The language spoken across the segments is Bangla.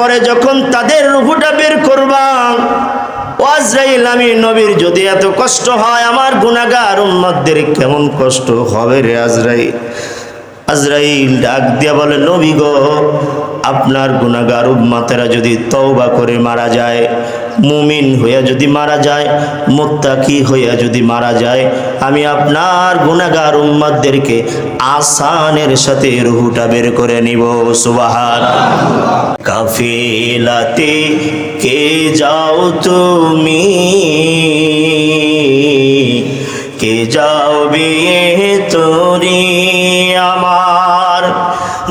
পরে যখন তাদের রুহুটা বের করবা আজরাইল আমি নবীর যদি এত কষ্ট হয়, আমার গুণাগার উম্মতদের কেমন কষ্ট হবে রে আজরাইল? আজরাইল ডাক দিয়া বলে, নবী গো, আপনার গুণাগার উম্মাতেরা যদি তওবা করে মারা যায় মুমিন হইয়া যদি মারা যায়, মুত্তাকি হইয়া যদি মারা যায়, আমি আপনার গুনাহগার উম্মতদেরকে আসানের সাথে রুহুটা বের করে নিব সুবাহান কাফিলাতে কে যাও তুমি? কে যাও বিয়ে তোরি আমার?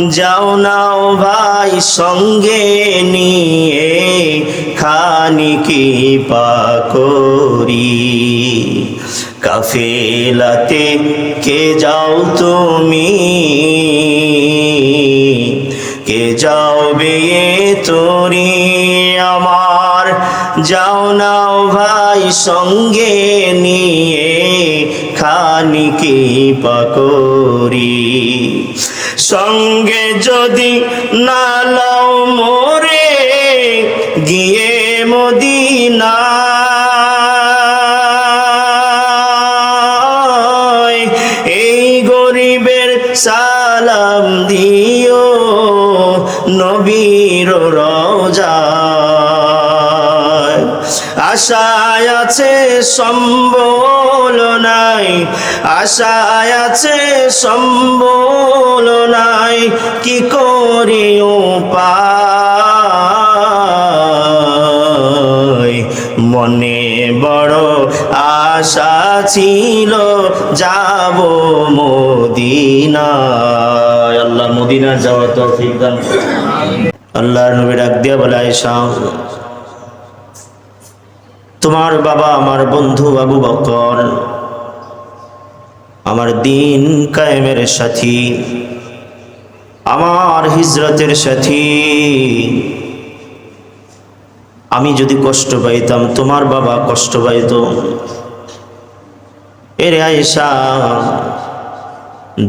যাও নাও ভাই সঙ্গে নিয়ে খানি কি পাকরি কাফেলাতে কে যাও তুমি? কে যাও বিয়ে তোরি? আমার যাও নাও ভাই সঙ্গে নিয়ে খানিকে পাকরি সঙ্গে যদি না লাও মোরে, গিয়ে মদিনা। এই গরিবের সালাম দিও নবীর রোজা। আশায় আছে সম্বল নাই, আশায় আছে সম্বল নাই, কি করি আশা ছিল যাব মদিনায়। আল্লাহ মদিনা যাওয়া তৌফিক দান। আল্লাহর নবী ডাক দিয়া বলে, আয়েশা, তোমার বাবা আমার বন্ধু আবু বকর, আমার দিন কায়েমের সাথী, আমার হিজরতের সাথী। আমি যদি কষ্ট পাইতাম, তোমার বাবা কষ্ট পাইত। এরে আয়েশা,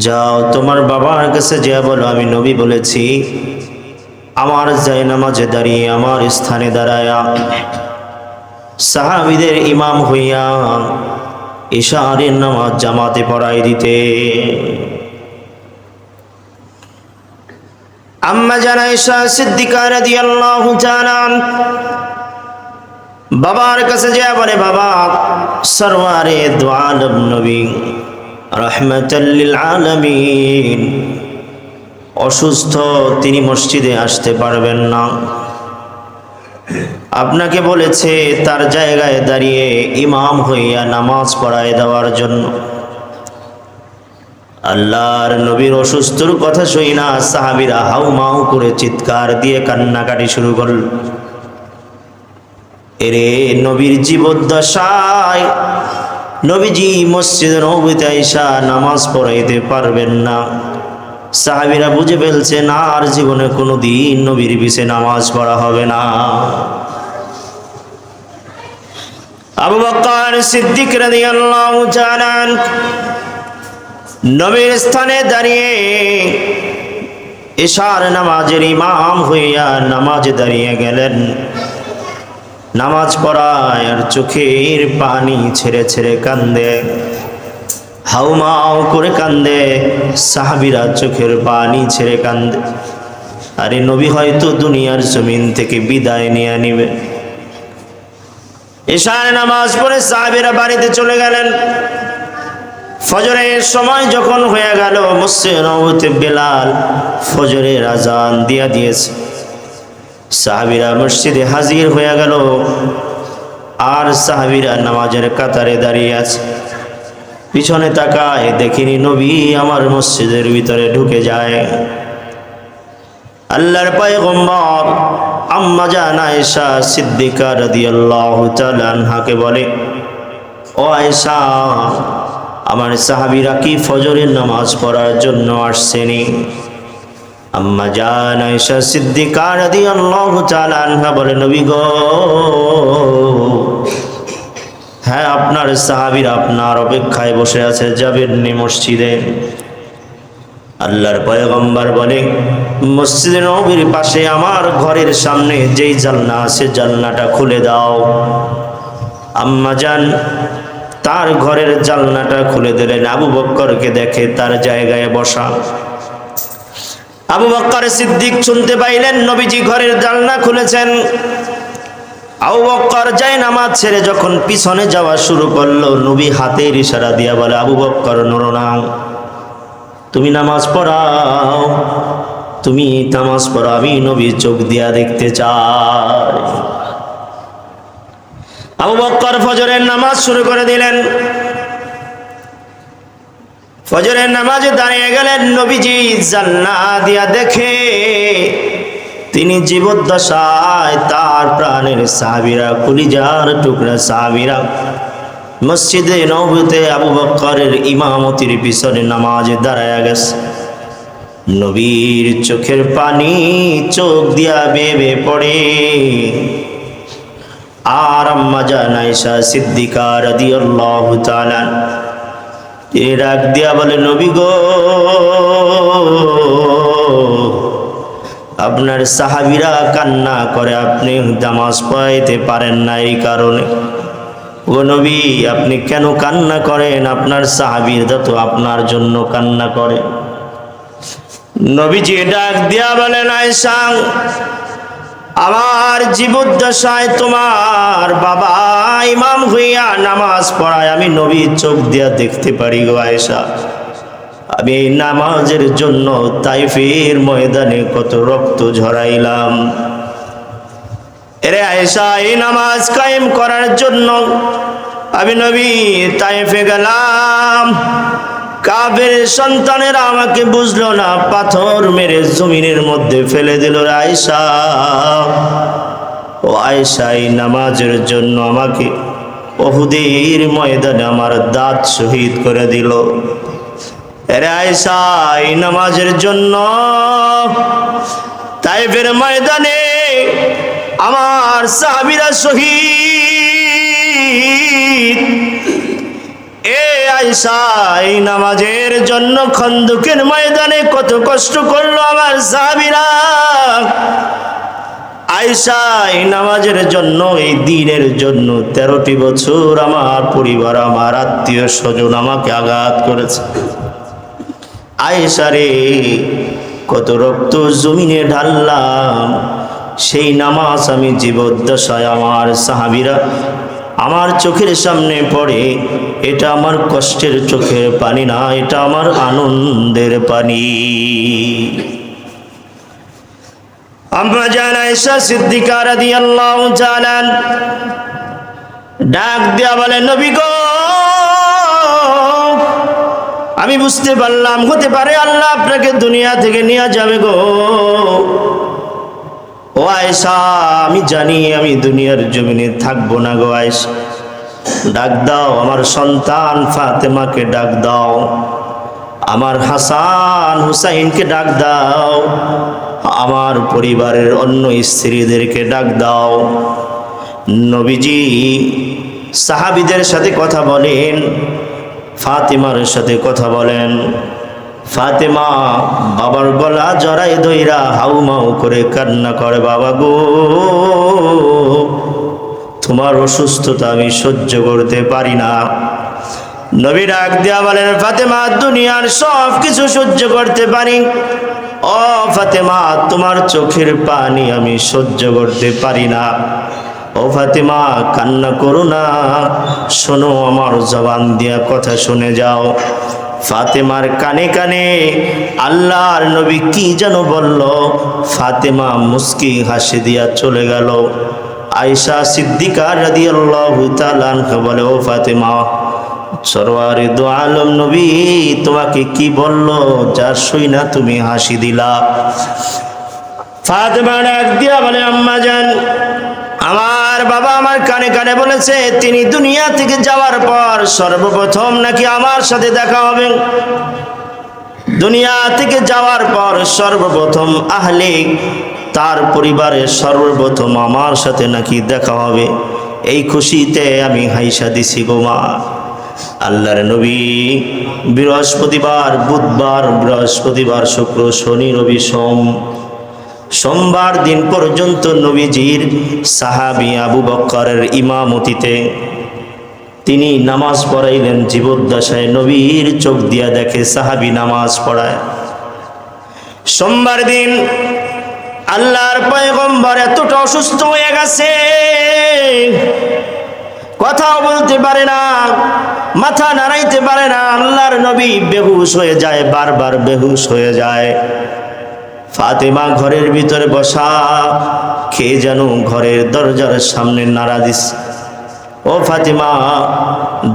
যাও, তোমার বাবার কাছে যা বলো, আমি নবী বলেছি। আমার যাই নামাজে দাঁড়িয়ে, আমার স্থানে দাঁড়ায়া। সাহাবিদের ইমাম হইয়া ইশারের নামাজ জামাতে পড়াই দিতে। আম্মা জানা ঈশা সিদ্দিকা রাদিয়াল্লাহু তাআলা বাবার কাছে যা বলে, বাবা, সরওয়ারে দু আলম নবী, রহমাতাল লিল আলামিন। অসুস্থ, তিনি মসজিদে আসতে পারবেন না। আপনাকে বলেছে, তার জায়গায় দাঁড়িয়ে ইমাম হইয়া নামাজ পড়ায় দেওয়ার জন্য। আল্লাহর নবীর অসুস্থর কথা শুই না সাহাবিরা হাউ মাউ করে চিৎকার দিয়ে কান্নাকাটি শুরু করল। এরে নবীর জীবদ্দশায় নবীজি মসজিদ নবীতে আইসা নামাজ পড়াইতে পারবেন না। সাহাবিরা বুঝে ফেলছে না আর জীবনে কোনো দিন নবীর পিছে নামাজ পড়া হবে না। আবু বকর সিদ্দিক রাদিয়াল্লাহু তাআলা নবীর স্থানে দাঁড়িয়ে ইশার নামাজের ইমাম হইয়া নামাজে দাঁড়িয়ে গেলেন। নামাজ পড়ায় আর চোখের পানি ছেড়ে ছেড়ে কান্দে। হাউমাও করে কান্দে, সাহাবিরা চোখের পানি ছেড়ে কান্দে। আরে নবী হয়তো দুনিয়ার জমিন থেকে বিদায় নিয়ে নিবে। এশায় নামাজ পড়ে সাহাবিরা বাড়িতে চলে গেলেন। ফজরের সময় যখন হয়ে গেল মুসে বেলাল ফজরের আজান দিয়া দিয়েছে। সাহাবিরা মসজিদে হাজির হয়ে গেল। আর সাহাবিরা নামাজের কাতারে দাঁড়িয়ে আছে। পিছনে তাকায় দেখিনি নবী আমার মসজিদের ভিতরে ঢুকে যায়। আল্লাহর পয়গম্বর আম্মা জান আয়েশা সিদ্দিকা রাদিয়াল্লাহু তাআলা আনহাকে বলে, ও আয়েশা, আমার সাহাবীরা কি ফজরের নামাজ পড়ার জন্য আসছেনি? আম্মা জান সিদ্দিকা রাদিয়াল্লাহু তাআলা আনহা বলে, নবী গো হ্যাঁ আপনার সাহাবীরা আপনার অপেক্ষায় বসে আছে যাবেন নি মসজিদে। আল্লাহর পয়গম্বর বলে, মসজিদ নবীর পাশে আমার ঘরের সামনে যেই জালনা আছে জালনাটা খুলে দাও। আম্মা যান তার ঘরের জালনাটা খুলে দিলেন, আবু বক্করকে দেখে তার জায়গায় বসা। আবু বক্কর সিদ্দিক শুনতে পাইলেন, নবীজি ঘরের জালনা খুলেছেন। আবু বক্কর যায় নামাজ ছেড়ে যখন পিছনে যাওয়া শুরু করল, নবী হাতের ইশারা দিয়া বলে, আবু বক্কর নরনা তুমি নামাজ পড়াও। তুমি নামাজ পড়াও আমি নবী চোখ দিয়া দেখতে চাই। আবু বক্কর ফজরের নামাজ শুরু করে দিলেন। ফজরের নামাজে দাঁড়িয়ে গেলেন নবীজি জান্না দিয়া দেখে তিনি জীবদ্দশায় তার প্রাণের সাবিরা কুলিজার টুকরা সাবিরা মসজিদে নবীতে আবু বক্করের ইমামতির পিছনে নামাজে দাঁড়ায় গেছে। নবীর চোখের পানি চোখ দিয়া বেবে পড়ে। আর আম্মা জানাইসা সিদ্দিকা রাদিয়াল্লাহু তাআলা তিনি ডাক দিয়া বলে, নবী গো, আপনার সাহাবিরা কান্না করে, আপনি নামাজ পাইতে পারেন না এই কারণে। ও নবী, আপনি কেন কান্না করেন? আপনার সাহাবিরা তো আপনার জন্য কান্না করে। নবীজি ডাক দিয়া বলেন আয়সাং আমার জীবদ্দশায় তোমার বাবা ইমাম হইয়া নামাজ পড়ায় আমি নবী চোখ দিয়া দেখতে পারি গো আয়েশা। আমি এই নামাজের জন্য তাইফের ময়দানে কত রক্ত ঝরাইলাম। এরে আয়েশা, এই নামাজ কায়েম করার জন্য আমি নবী তাইফে গেলাম। কাবের সন্তানেরা আমাকে বুঝলো না, পাথর মেরে জমিনের মধ্যে ফেলে দিল রে আয়েশা। ও আয়েশা, এই নামাজের জন্য আমাকে অহুদের ময়দানে আমার দাঁত শহীদ করে দিল। এই নামাজের জন্য তাইফের ময়দানে আমার সাহাবিরা শহীদ আয়সা নামাজের জন্য খন্দকের ময়দানে কত কষ্ট করল আমার সাহাবিরা। আয়সা এই নামাজের জন্য, এই দিনের জন্য তেরোটি বছর আমার পরিবার, আমার আত্মীয় স্বজন আমাকে আঘাত করেছে। আয়েশা রে, কত রক্ত জমিনে ঢাললাম, সেই নামাজ আমি জীবদ্দশায় আমার সাহাবিরা আমার চোখের সামনে পড়ে, এটা আমার কষ্টের চোখের পানি না, এটা আমার আনন্দের পানি। আমরা জান আয়েশা সিদ্দিকা রাদিয়াল্লাহু তাআলা ডাক দিয়া বলে, নবী গো, আমি বুঝতে পারলাম, হতে পারে আল্লাহ আপনাকে দুনিয়া থেকে নিয়ে যাবে গো। ও আয়েশা, আমি জানি আমি দুনিয়ার জমিনে থাকব না গো আয়েশা। ডাক দাও, আমার সন্তান ফাতেমাকে ডাক দাও। আমার হাসান হুসাইনকে ডাক দাও। আমার পরিবারের অন্য স্ত্রীদেরকে ডাক দাও। নবীজি সাহাবিদের সাথে কথা বলেন, ফাতেমার সাথে কথা বলেন। ফাতেমা বাবার গলা জড়াই দইরা হাউমাউ করে কান্না করে, বাবা গো, তোমার অসুস্থতা আমি সহ্য করতে পারি না। নবী ডাক দেয়া বলেন, ফাতেমা, দুনিয়ার সব কিছু সহ্য করতে পারি। ও ফাতেমা, তোমার চোখের পানি আমি সহ্য করতে পারি না। ও ফাতেমা, কান্না করো না। শোনো, আমার জবান দিয়া কথা শুনে যাও। ফাতেমার কানে কানে আল্লাহর নবী কি যেন বলল? ফাতেমা মুস্কি হাসি দিয়া চলে গেল। আয়সা সিদ্দিকা রাদিয়াল্লাহু আল্লাহ বলে, ও ফাতেমা, সরওয়ারে দো আলম নবী, তোমাকে কি বলল? যার শুই না তুমি হাসি দিলা। ফাতেমা ডাক দিয়া বলে, আম্মা জান আমার বাবা আমার কানে কানে বলেছে, তিনি দুনিয়া থেকে যাওয়ার পর সর্বপ্রথম নাকি আমার সাথে দেখা হবে? দুনিয়া থেকে যাওয়ার পর সর্বপ্রথম আহলে তার পরিবারের সর্বপ্রথম আমার সাথে নাকি দেখা হবে। এই খুশিতে আমি হাইসা দিছি গো মা। আল্লাহর নবী বৃহস্পতিবার, বুধবার, বৃহস্পতিবার, শুক্র, শনি, রবি, সোম সোমবার দিন পর্যন্ত নবীজির সাহাবি আবু বক্করের ইমামতিতে তিনি নামাজ পড়াইলেন, জীবদ্দশায় নবীর চোখ দিয়া দেখে সাহাবি নামাজ পড়ায়। সোমবার দিন আল্লাহর পয়গম্বর এতটা অসুস্থ হয়ে গেছে, কথাও বলতে পারে না, মাথা নাড়াইতে পারে না, আল্লাহর নবী বেহুশ হয়ে যায়, বারবার বেহুশ হয়ে যায়। ফাতেমা ঘরের ভিতরে বসা খেয়ে যেন ঘরের দরজার সামনে নাড়া দিস। ও ফাতেমা,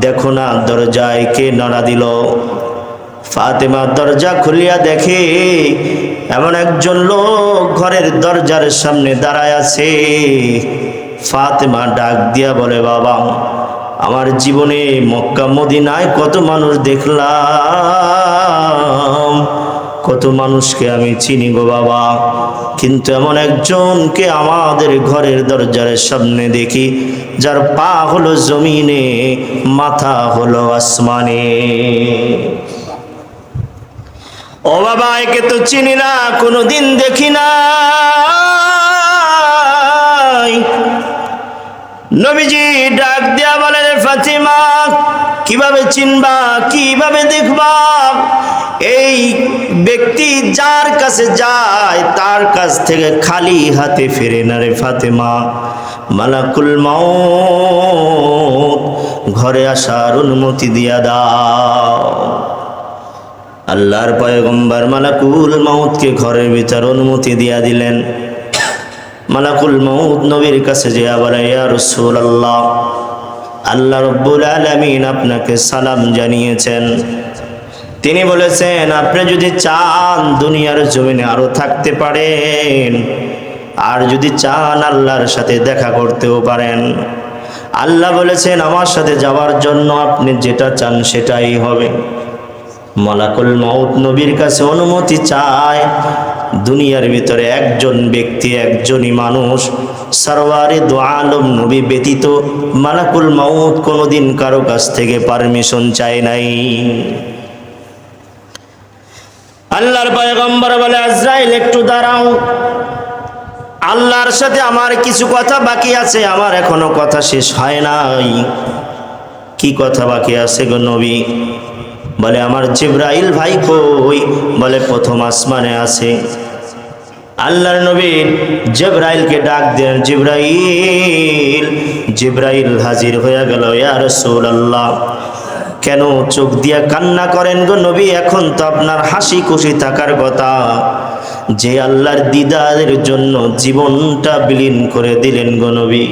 দেখো না দরজায় কে নাড়া দিল। ফাতেমা দরজা খুলিয়া দেখে, এমন একজন লোক ঘরের দরজার সামনে দাঁড়ায় আছে। ফাতেমা ডাক দিয়া বলে, বাবা, আমার জীবনে মক্কা মদিনায় কত মানুষ দেখলাম। মানুষকে আমি চিনি গো বাবা। কিন্তু এমন একজনকে আমাদের ঘরের দরজার সামনে দেখি, যার পা হলো জমিনে, মাথা হলো আসমানে। ও বাবা, একে তো চিনি না, কোনোদিন দেখি না নবীজি ডাক দিয়া বলেন, ফাতিমা, কীভাবে চিনবা, কীভাবে দেখবা? এই ব্যক্তি যার কাছে যায়, তার কাছ থেকে খালি হাতে ফেরে না রে ফাতেমা। মালাকুল মাউত, ঘরে আসার অনুমতি দিয়া দাও। আল্লাহর পয়গম্বর মালাকুল মাউতকে ঘরের ভিতর অনুমতি দিয়া দিলেন। মালাকুল মাউত নবীর কাছে যে আবার ইয়া রাসূলুল্লাহ, আল্লাহ রব্বুল আলামিন আপনাকে সালাম জানিয়েছেন। তিনি বলেছেন, আপনি যদি চান দুনিয়ার জমিনে আরও থাকতে পারেন, আর যদি চান আল্লাহর সাথে দেখা করতেও পারেন। আল্লাহ বলেছেন, আমার সাথে যাওয়ার জন্য আপনি যেটা চান সেটাই হবে। মালাকুল মাউত নবীর কাছে অনুমতি চায়, দুনিয়ার ভিতরে একজন ব্যক্তি, একজনই মানুষ, সারওয়ারে দো আলম নবী ব্যতীত মালাকুল মাউত কোনোদিন কারও কাছ থেকে পারমিশন চায় নাই। আল্লাহর পয়গম্বর বলে, আজরাইল, একটু দাঁড়াও। আল্লাহর সাথে আমার কিছু কথা বাকি আছে, আমার এখনও কথা শেষ হয় নাই। কি কথা বাকি আছে গো নবী? বলে, আমার জিব্রাইল ভাই কই? বলে, প্রথম আসমানে আছে। আল্লাহর নবী জিব্রাইলকে ডাক দেন জিব্রাইল জিব্রাইল হাজির হয়ে গেল, ইয়া রাসূলুল্লাহ। কেন চোখ দিয়া কান্না করেন গো নবী? এখন তো আপনার হাসি খুশি থাকার কথা। যে আল্লাহর দিদারের জন্য জীবনটা বিলীন করে দিলেন গো নবী।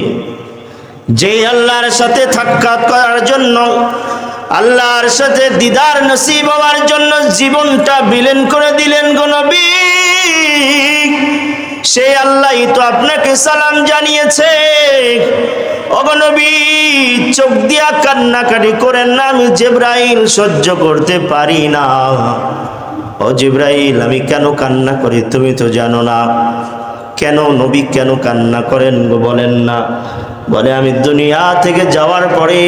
যে আল্লাহর সাথে সাক্ষাৎ করার জন্য, আল্লাহর সাথে দিদার নসিব হওয়ার জন্য জীবনটা বিলীন করে দিলেন গো নবী। সে আল্লাহ তো আপনাকে সালাম জানিয়েছে। অগনবী চোখ দিয়া কান্নাকাটি করেন না, আমি জেব্রাইল সহ্য করতে পারি না। ও জিব্রাইল, আমি কেন কান্না করি তুমি তো জানো না। কেন নবী কেন কান্না করেন বলেন না। বলে, আমি দুনিয়া থেকে যাওয়ার পরে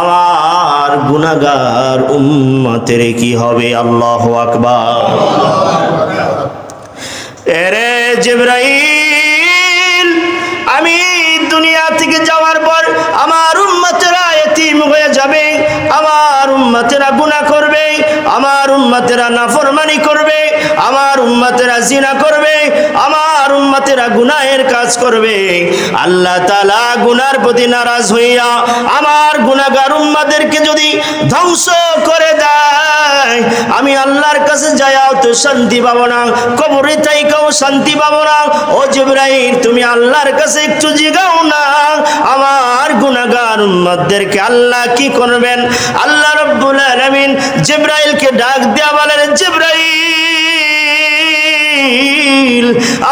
আমার গুনাগার উম্মতের কি হবে? আল্লাহ আকবার। এরে জিব্রাইল এতিম হয়ে যাবে, আমার উম্মতেরা গুনাহ করবে, আমার উম্মতেরা নাফরমানি করবে, আমার উম্মতেরা জিনা করবে, আমার উম্মতেরা গুনাহের কাজ করবে। আল্লাহ তাআলা গুনার প্রতি নারাজ হইয়া আমার গুনাহগার উম্মতদেরকে যদি ধ্বংস করে দেয়, আমি আল্লাহর কাছে যাইয়াও তো শান্তি পাবো না, কবরে থাইকাও শান্তি পাবো না। ও জিব্রাইল, তুমি আল্লাহর কাছে একটু জিগাও না, আমার গুনাহগার উম্মতদেরকে আল্লাহ কি করবেন? আল্লাহ রব্বুল আলামিন জিব্রাইলকে ডাক দেয়া বলেন জিব্রাইল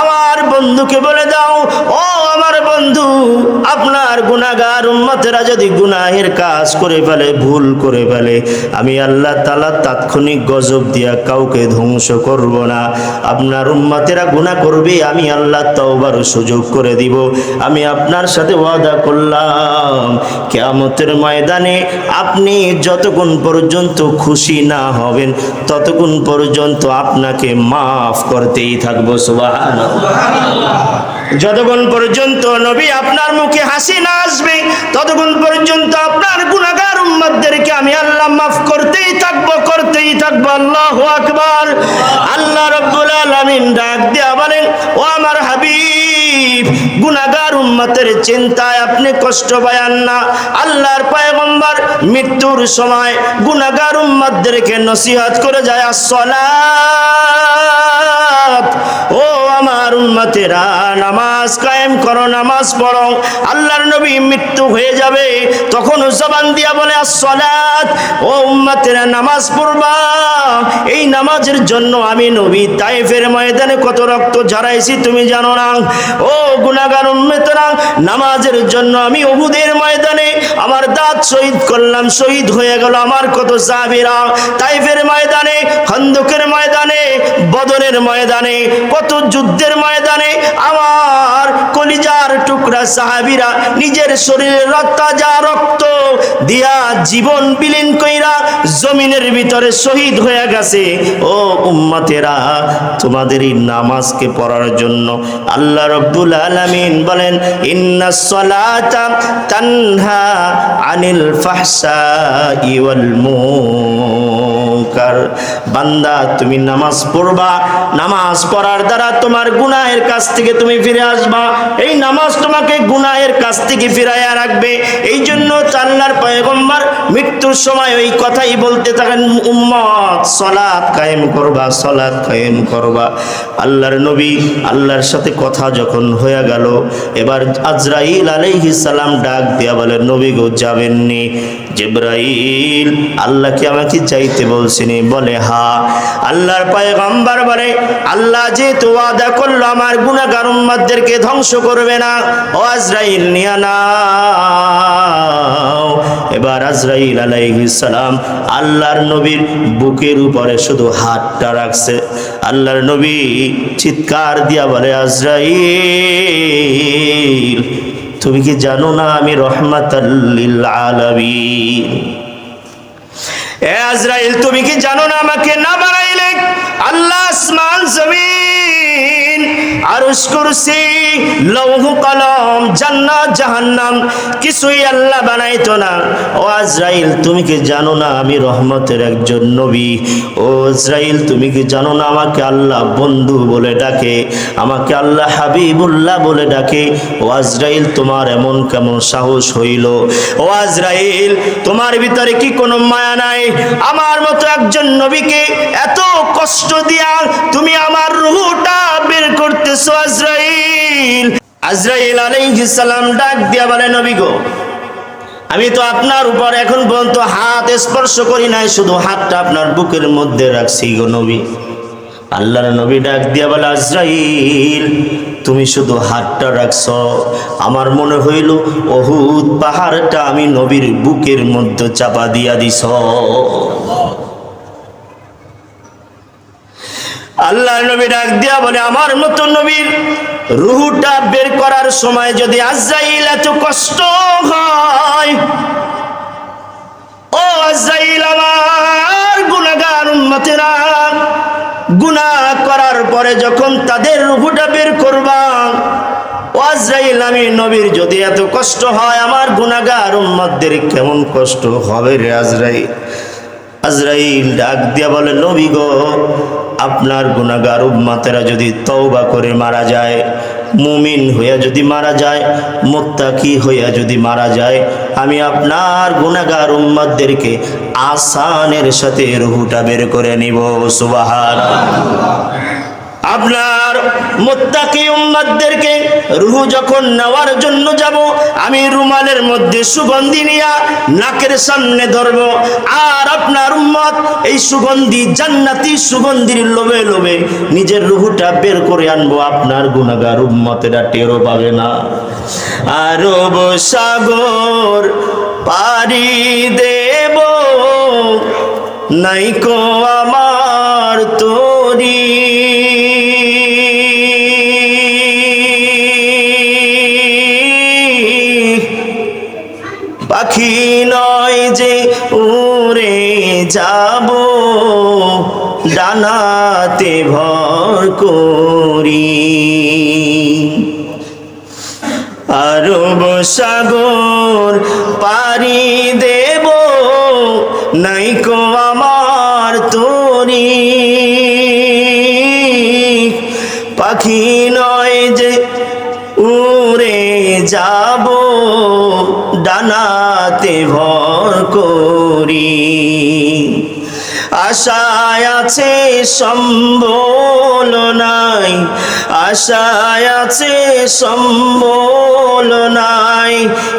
আমার বন্ধুকে বলে দাও, ও আমার বন্ধু, আপনার গুনাহগার উম্মতেরা যদি গুনাহের কাজ করে ফেলে, ভুল করে ফেলে, আমি আল্লাহ তালা তাৎক্ষণিক গজব দিয়া কাউকে ধ্বংস করব না। আপনার উম্মতেরা গুনাহ করবে, আমি আল্লাহ তওবার সুযোগ করে দিব। আমি আপনার সাথে ওয়াদা করলাম, কেয়ামতের ময়দানে আপনি যতক্ষণ পর্যন্ত খুশি না হবেন, ততক্ষণ পর্যন্ত আপনাকে মাফ করতেই থাকব সুবাহান যতক্ষণ পর্যন্ত নবী আপনার মুখে হাসি না আসবে, ততক্ষণ পর্যন্ত আপনার গুণাগার উম্মতদেরকে আমি আল্লাহ মাফ করতেই থাকব করতেই থাকব। আল্লাহ আকবার। আল্লাহ রব্বুল আলামিন ডাক দিয়া বলেন, ও আমার হাবিব গুনাগার উম্মতের চিন্তায় আপনি কষ্ট পায়ান না। আল্লাহর পয়গম্বর মৃত্যুর সময় গুনাগার উম্মতদেরকে নসিহত করে যায় আমার নামাজ কায়েম করো, নামাজ পড়ো। আল্লাহর নবী মৃত্যু হয়ে যাবে। তখন জবান দিয়া বলে, আসসালাত, ও নামাজ পড়বা। এই নামাজের জন্য আমি নবী তাইফের ময়দানে কত রক্ত ঝরাইছি তুমি জানো না? ও গুনাগার উম্মতেরা, নামাজের জন্য আমি অহুদের ময়দানে আমার দাঁত শহীদ করলাম, শহীদ হয়ে গেল আমার কত সাহাবীরা। তাইফের ময়দানে, খন্দকের ময়দানে, বদরের ময়দানে, কত যুদ্ধের ময়দানে আমার কলিজার টুকরা সাহাবীরা নিজের শরীরের রক্তা, যা রক্ত দিয়া জীবন বিলীন কইরা জমিনের ভিতরে শহীদ হয়ে গেছে। ও উম্মতেরা তোমাদের এই নামাজকে পড়ার জন্য আল্লাহ রব্বুল আলামিন বলেন, ইন্না সলাতা তানহা আনিল ফাহশাই ওয়াল মুনকার। বান্দা, তুমি নামাজ পড়বা। নামাজ পড়ার দ্বারা তোমার গুনাহের কাছ থেকে তুমি ফিরে আসবা। এই নামাজ তোমাকে গুনাহের কাছ থেকে ফিরাইয়া রাখবে। এই জন্য আল্লাহর পয়গম্বর মৃত্যুর সময় ওই কথাই বলতে থাকেন, উম্মত, সলাৎ কায়েম করবা, সলাৎ কায়েম করবা। আল্লাহর নবী আল্লাহর সাথে কথা যখন হয়ে গেল, এবার আজরাইল আলাইহিস সালাম ডাক দিয়া বলে, নবী গো, যাবেননি? জিব্রাইল, আল্লাহ কি আমাকে চাইতে বলছিনি? বলে, হা। আল্লাহর পয়গম্বর বলে, আল্লাহ যেহেতু ওয়াদা করল আমার গুনাহগার উম্মতদেরকে ধ্বংস করবে না। ও আজরাইল, নিয়া নাও। এবার আজরাইল সালাম আল্লাহর নবীর বুকের উপরে শুধু হাতটা রাখছে। আল্লাহর নবী চিৎকার দিয়া বলে, আজরাইল, তুমি কি জানো না আমি রহমাতাল্লিল আলামিন? এ আজরাইল, তুমি কি জানো না আমাকে না বানাইলে? আল্লাহ আসমান, জমিন আরশ কুরসি, লৌহ কলম জান্নাত জাহান্নাম, কিছুই আল্লাহ বানাইতো না। ও আজরাইল, তুমি কি জানো না আমি রহমতের একজন নবী? ও আজরাইল, তুমি কি জানো না আমাকে আল্লাহ বন্ধু বলে ডাকে? আমাকে আল্লাহ হাবিবুল্লাহ বলে ডাকে? ও আজরাইল, তোমার এমন কেমন সাহস হইল? ও আজরাইল, তোমার ভিতরে কি কোনো মায়া নাই? আমার মতো একজন নবীকে এত কষ্ট দিয়া তুমি আমার রুহটা বের আজরাইল? আজরাইল আলাইহিস সালাম ডাক দিয়া বলে, নবী গো, আমি তো আপনার উপর এখন পর্যন্ত হাত স্পর্শ করি নাই, শুধু হাতটা আপনার বুকের মধ্যে রাখছি গো নবী। আল্লাহর নবী ডাক দিয়া বলে, আজরাইল, তুমি শুধু হাতটা রাখছ। আমার মনে হইল অহুদ পাহাড়টা আমি নবীর বুকের মধ্যে চাপা দিয়া দিছ। আল্লাহ নবী ডাক দিয়া বলে, আমার মতো নবীর রুহুটা বের করার সময় যদি আজরাইল এত কষ্ট হয়, ও আজরাইল আমার গুনাহগার উম্মতেরা, গুনাহ করার পরে যখন তাদের রুহুটা বের করবা আজরাইল আমি নবীর যদি এত কষ্ট হয়, আমার গুনাহগার উম্মতদের কেমন কষ্ট হবে রে আজরাইল? আজরাইল ডাক দিয়া বলে, নবী গো, আপনার গুনাগার উম্মাতেরা যদি তওবা করে মারা যায়, মুমিন হইয়া যদি মারা যায়, মোত্তাকি হইয়া যদি মারা যায়, আমি আপনার গুনাগার উম্মাদদেরকে আসানের সাথে রুহুটা বের করে নিব। সুবাহার আপনার মোত্তাকি উম্মাদদেরকে রুহু যখন নেওয়ার জন্য যাব, আমি রুমালের মধ্যে সুগন্ধি নিয়া নাকের সামনে ধরব। আর আপনার উম্মত এই সুগন্ধি জান্নাতি সুগন্ধির লোভে লোভে নিজের রুহুটা বের করে আনব। আপনার গুণাগার উম্মতেরা টেরও পাবে না। আরব সাগর পারি দেব নাইকো আমার তোরি পাখি নয় যে উড়ে যাব। ডানাতে ভর করি। আরব সাগর পারি দেব, নাইকো আমার তোরি। পাখি নয় যে উড়ে যাব ডানাতে ভর করি। আশায় আছে সম্বল নাই আশায় আছে সম্বল নাই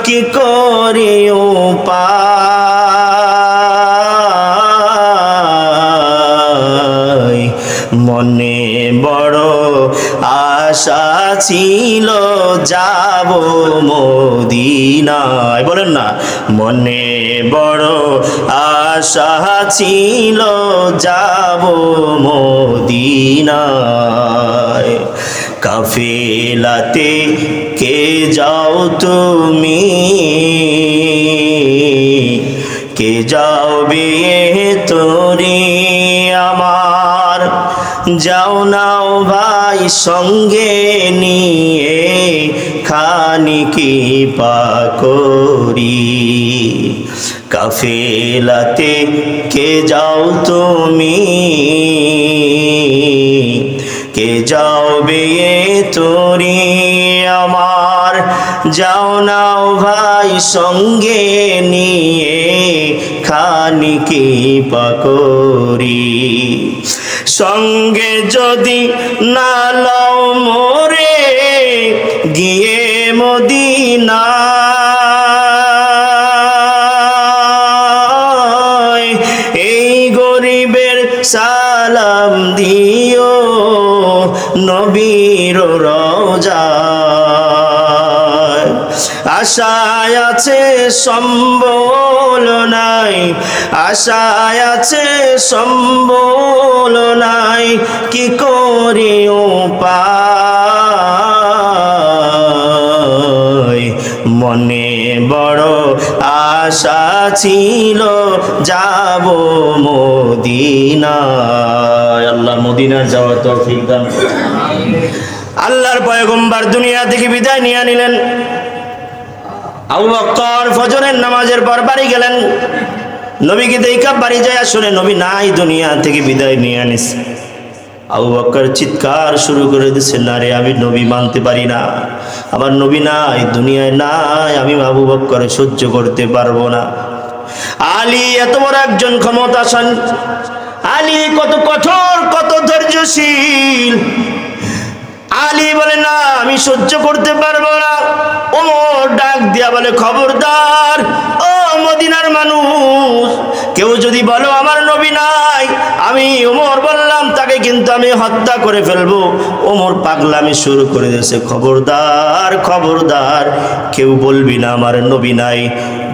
কি করি উপায়? মনে বড় আশা ছিল যাব মদিনায়। বলেন না, মনে বড় আশা ছিল যাব মদিনায়। কাফেলাতে কে যাও তুমি? কে যাও বিয়ে তোরে আমার? যাও ভাই সঙ্গে নিয়ে খানি কি পাকরি কাফেলাতে কে যাও তুমি? কে যাও বিয়ে তোরে আমার? যাও নাও ভাই সঙ্গে নিয়ে খানি কি পাকরি সঙ্গে যদি না লও মোরে, গিয়ে মদিনা এই গরিবের সালাম দিও নবীর রোজা আশায় আছে নাই আশায় আছে সম্বল নাই কি করি উপায়? মনে বড় আশা ছিল যাব মদিনায়। আল্লাহ মদিনার যাওয়ার তৌফিক দান করুন। আল্লাহর পয়গম্বর দুনিয়া থেকে বিদায় নিয়ে নিলেন। আবু বক্কর ফজরের নামাজের পর বাড়ি গেলেন। নবীকে দেখা বাড়ি যায়? আসলে নবী নাই দুনিয়া থেকে বিদায় নিয়ে আনিস। আবু বক্কর চিৎকার শুরু করে দিচ্ছে না রে, আমি নবী মানতে পারি না। আমার নবী নাই, দুনিয়ায় নাই, আমি আবু বক্কর সহ্য করতে পারব না। আলী এত বড় একজন ক্ষমতাসন আলী কত কঠোর, কত ধৈর্যশীল। আলী বলে, না, আমি সহ্য করতে পারব না। ওমর ডাক দিয়া বলে, খবরদার, ও মদিনার মানুষ, কেউ যদি বলো আমার নবী নাই, আমি ওমর বললাম, তাকে কিন্তু আমি হত্যা করে ফেলব। ওমর পাগলামি শুরু করে দিয়েছে, খবরদার খবরদার, কেউ বলবি না আমার নবী নাই।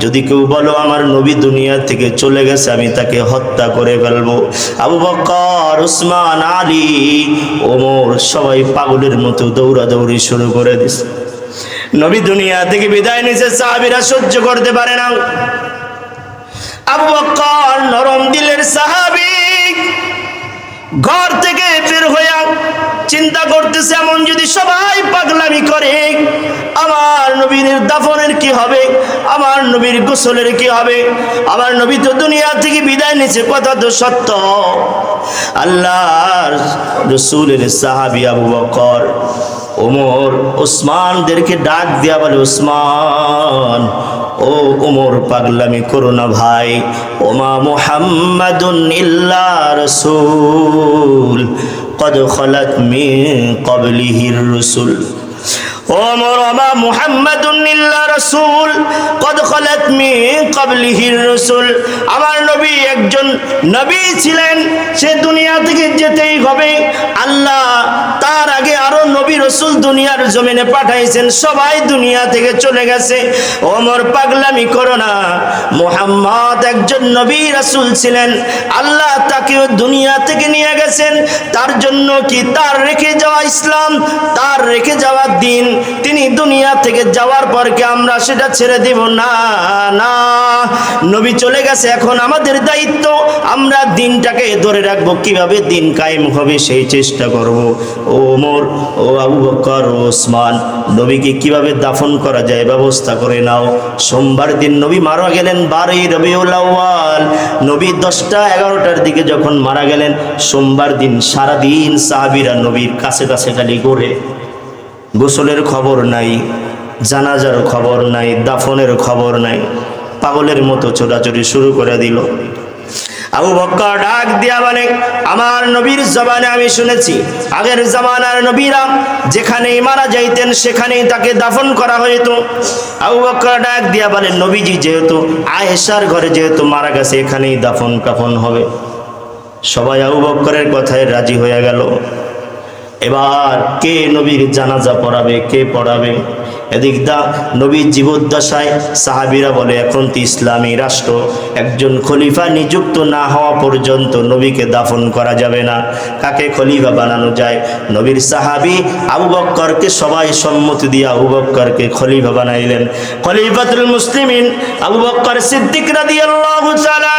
যদি কেউ বলো আমার নবী দুনিয়া থেকে চলে গেছে, আমি তাকে হত্যা করে ফেলব। আবু বকর উসমান, আলী, ওমর সবাই পাগলের মতো দৌড়াদৌড়ি শুরু করে দিছে নবী দুনিয়া থেকে বিদায় নিছে সাহাবিরা সহ্য করতে পারে না। আবু বকর নরম দিলের সাহাবি ঘর থেকে বের হইয়া চিন্তা করতেছে, এমন যদি সবাই পাগলামি করে, আমার নবীর দাফনের কি হবে? আমার নবীর গোসলের কি হবে? আমার নবী তো দুনিয়া থেকে বিদায় নিছে কথা তো সত্য। আল্লাহর রসুলের সাহাবি আবু বকর, ওমর, ওসমানদেরকে ডাক দেওয়া বলে, ওসমান, ও ওমর, পাগলামি করো না ভাই। ওমা মোহাম্মদুন ইল্লা রসুল। قد خلت من قبله الرسل ওমর আমার নবী একজন নবী ছিলেন, সে দুনিয়া থেকে যেতেই হবে। আল্লাহ তার আগে নবী রসুল দুনিয়ার জমিনে পাঠাইছেন, সবাই দুনিয়া থেকে চলে গেছে। ওমর পাগলামি করো মুহাম্মদ একজন নবী রাসূল ছিলেন। আল্লাহ তাকেও দুনিয়া থেকে নিয়ে গেছেন, তার জন্য কি তার রেখে যাওয়া ইসলাম, তার রেখে যাওয়া দিন তিনি দুনিয়া থেকে যাওয়ার পর কি আমরা সেটা ছেড়ে দিব? না না। নবী চলে গেছে, এখন আমাদের দায়িত্ব, আমরা দিনটাকে ধরে রাখব। কীভাবে দিন কায়েম হবে সেই চেষ্টা করব। ওমর, ও আবু বকর ওসমান, নবীকে কীভাবে দাফন করা যায় ব্যবস্থা করে নাও। সোমবার দিন নবী মারা গেলেন বারোই রবিউল আউয়াল। নবী দশটা এগারোটার দিকে যখন মারা গেলেন, সোমবার দিন সারাদিন সাহাবিরা নবীর কাছে কাছে খালি ঘুরে গোসলের খবর নাই, জানাজার খবর নাই, দাফনের খবর নাই, পাগলের মতো ছোটাছুটি শুরু করে দিল। আবু বক্কর ডাক দিয়া বলে, আমার নবীর জবানে আমি শুনেছি, আগের জামানার নবীরা যেখানেই মারা যাইতেন, সেখানেই তাকে দাফন করা হইতো। আবু বক্কর ডাক দিয়া বলে, নবীজি যেহেতু আয়েশার ঘরে যেহেতু মারা গেছে, এখানেই দাফন কাফন হবে। সবাই আবু বক্করের কথায় রাজি হয়ে গেল। এবার কে নবীর জানাজা পড়াবে কে পড়াবে? এদিক দা নবীর জীবদ্দশায় সাহাবিরা বলে, এখন তো ইসলামী রাষ্ট্র, একজন খলিফা নিযুক্ত না হওয়া পর্যন্ত নবীকে দাফন করা যাবে না। কাকে খলিফা বানানো যায়? নবীর সাহাবি আবু বক্করকে সবাই সম্মতি দিয়ে আবু বক্করকে খলিফা বানাইলেন। খলিফাতুল মুসলিমিন আবু বক্কর সিদ্দিক রাদিয়াল্লাহু তাআলা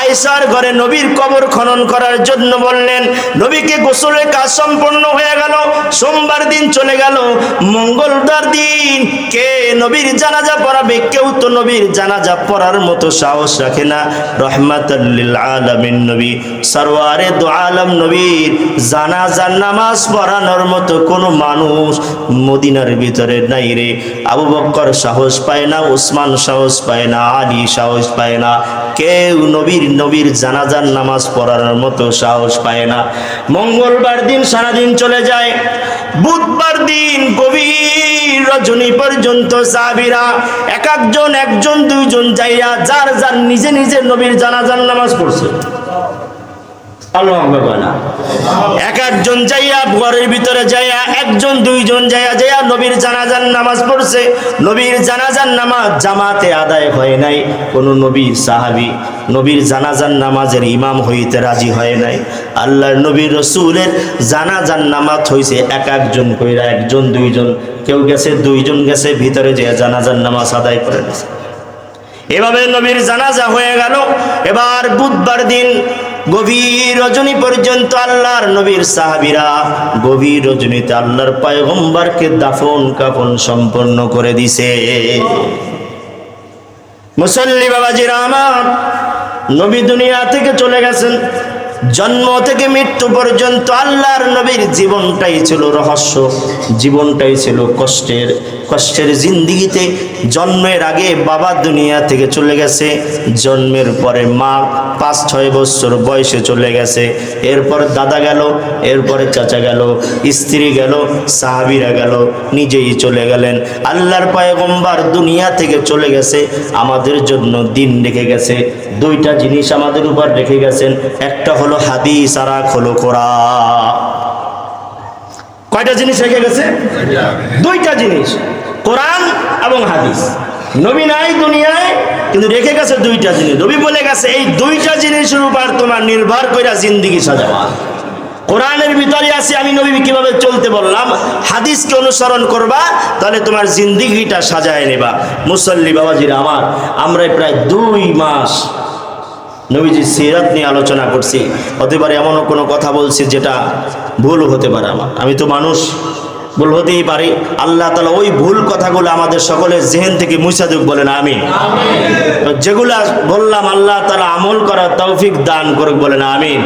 আয়েশার ঘরে নবীর কবর খনন করার জন্য বললেন, নবীকে গোসলের কাজ সম্পন্ন হয়ে গেল। সোমবার দিন চলে গেল। মঙ্গলবার দিন। কে নবীর জানাজা পড়াবে? কেউ তো নবীর জানাজা পড়ার মতো সাহস রাখে না। রহমাতাল্লিল আলামিন নবী। সরওয়ারে দু আলম নবীর জানাজার নামাজ পড়ানোর মতো কোনো মানুষ মদিনার ভিতরে নাই রে। আবু বক্কর সাহস পায় না, উসমান সাহস পায় না, আলী সাহস পায় না। কেউ নবীর নবীর জানাজার নামাজ পড়ানোর মতো সাহস পায় না। মঙ্গলবার দিন সারাদিন চলে যায়। বুধবার দিন গভীর রজনী পর্যন্ত সাবিরা এক একজন একজন, দুইজন যাইয়া যার যার নিজে নিজে নবীর জানাজার নামাজ পড়ছে। আল্লাহু। এক একজন যাইয়া ঘরের ভিতরে যাইয়া, একজন, দুইজন যাইয়া যাইয়া নবীর নামাজ পড়ছে। নবীর নামাজ জামাতে আদায় হয় নাই। নবীর নামাজের ইমাম হইতে রাজি হয় নাই। আল্লাহর নবীর রসুলের জানাজার নামাজ হইছে এক একজন কইরা একজন, দুইজন। কেউ গেছে, দুইজন গেছে, ভিতরে যে জানাজার নামাজ আদায় করে নিছে। এভাবে নবীর জানাজা হয়ে গেল। এবার বুধবার দিন গভীর রজনী পর্যন্ত আল্লাহর নবীর সাহাবিরা গভীর রজনীতে আল্লাহর পায়গম্বারকে দাফন, কাফন সম্পন্ন করে দিছে। মুসল্লি বাবাজিরা আমার নবী দুনিয়া থেকে চলে গেছেন। জন্ম থেকে মৃত্যু পর্যন্ত আল্লাহর নবীর জীবনটাই ছিল রহস্য, জীবনটাই ছিল কষ্টের কষ্টের জিন্দিগিতে জন্মের আগে বাবা দুনিয়া থেকে চলে গেছে, জন্মের পরে মা পাঁচ, ছয় বছর বয়সে চলে গেছে, এরপর দাদা গেল, এরপরে চাচা গেল, স্ত্রী গেল, সাহাবিরা গেল, নিজেই চলে গেলেন। আল্লাহর পায়গম্বার দুনিয়া থেকে চলে গেছে, আমাদের জন্য দিন রেখে গেছে দুইটা জিনিস আমাদের উপর রেখে গেছেন। একটা হলো হাদিস আর এক হলো কোরআন। কয়টা জিনিস রেখে গেছে? দুইটা জিনিস, কোরআন এবং হাদিস। নবী নাই দুনিয়ায়, কিন্তু রেখে গেছে দুইটা জিনিস। নবী বলে গেছে, এই দুইটা জিনিসের উপর তোমার নির্ভর করে জিন্দিগি সাজাবা কোরআনের ভিতরে আছে আমি নবী কীভাবে চলতে বললাম? হাদিসকে অনুসরণ করবা তাহলে তোমার জিন্দিগিটা সাজায় নেবা। মুসল্লি বাবাজিরা আমার আমরা প্রায় দুই মাস নবীজি সিরাত নিয়ে আলোচনা করছি। হতে পারে এমনও কোনো কথা বলছি যেটা ভুল হতে পারে আমার। আমি তো মানুষ ভুল হতেই পারি। আল্লাহ তালা ওই ভুল কথাগুলো আমাদের সকলের জেহেন থেকে মুছা দুক বলেন আমি যেগুলা বললাম আল্লাহ তালা আমল করার তৌফিক দান করুক বলেন আমিন।